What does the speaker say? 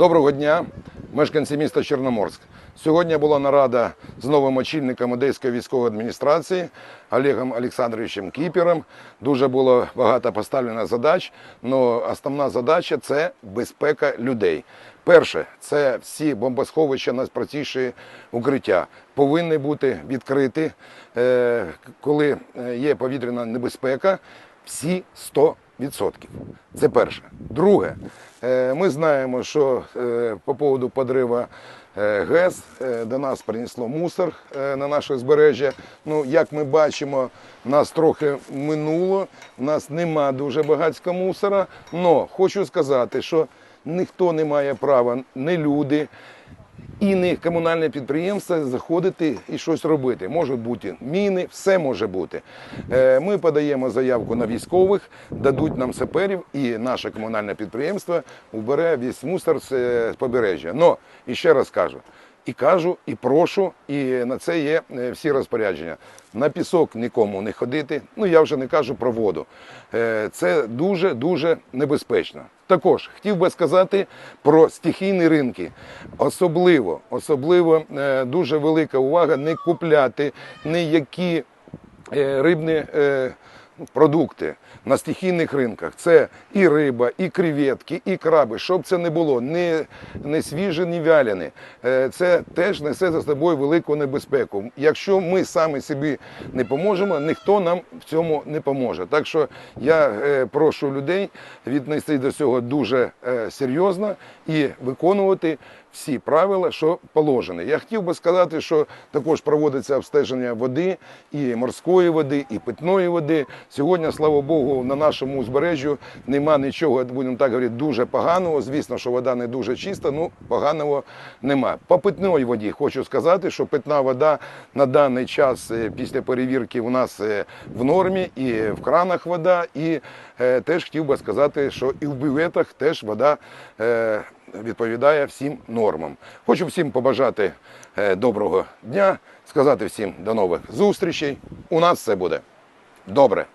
Доброго дня, мешканці міста Чорноморськ. Сьогодні була нарада з новим очільником Одеської військової адміністрації Олегом Олександровичем Кіпером. Дуже було багато поставлено задач, але основна задача це безпека людей. Перше, це всі бомбосховища найпростіші укриття повинні бути відкриті, е, коли е, є повітряна небезпека, всі 100%. Це перше. Друге, е, ми знаємо, що е, по поводу подрива е, ГЕС до нас принесло мусор на наше збережжя. Ну, як ми бачимо, нас трохи минуло, у нас нема дуже багатського мусора. але хочу сказати, що ніхто не має права, не люди, і не комунальне підприємство заходити і щось робити. Можуть бути міни, все може бути. Е, Ми подаємо заявку на військових, дадуть нам саперів, і наше комунальне підприємство убере весь мусор з е, побережжя. Но і ще раз кажу. І кажу, і прошу, і на це є е, всі розпорядження. На пісок нікому не ходити. Ну я вже не кажу про воду. Е, Це дуже дуже небезпечно. Також хотів би сказати про стихійні ринки. Особливо, особливо е, дуже велика увага не купляти ніякі рибні продукти на стихійних ринках. Це і риба, і креветки, і краби. Щоб це не було, не, не свіже, ні вялене. Е, Це теж несе за собою велику небезпеку. Якщо ми самі собі не поможемо, ніхто нам в цьому не поможе. Так що я е, прошу людей віднести до цього дуже е, серйозно і виконувати всі правила, що положені. Я хотів би сказати, що також проводиться обстеження води і морської води, і питної води. Сьогодні, слава Богу, на нашому узбережжю нема нічого, будемо так говорити, дуже поганого. Звісно, що вода не дуже чиста, ну поганого нема. По питної воді хочу сказати, що питна вода на даний час е, після перевірки у нас е, в нормі, і в кранах вода, і е, теж хотів би сказати, що і в бюветах теж вода. е, відповідає всім нормам. Хочу всім побажати е, доброго дня, сказати всім до нових зустрічей. У нас все буде добре.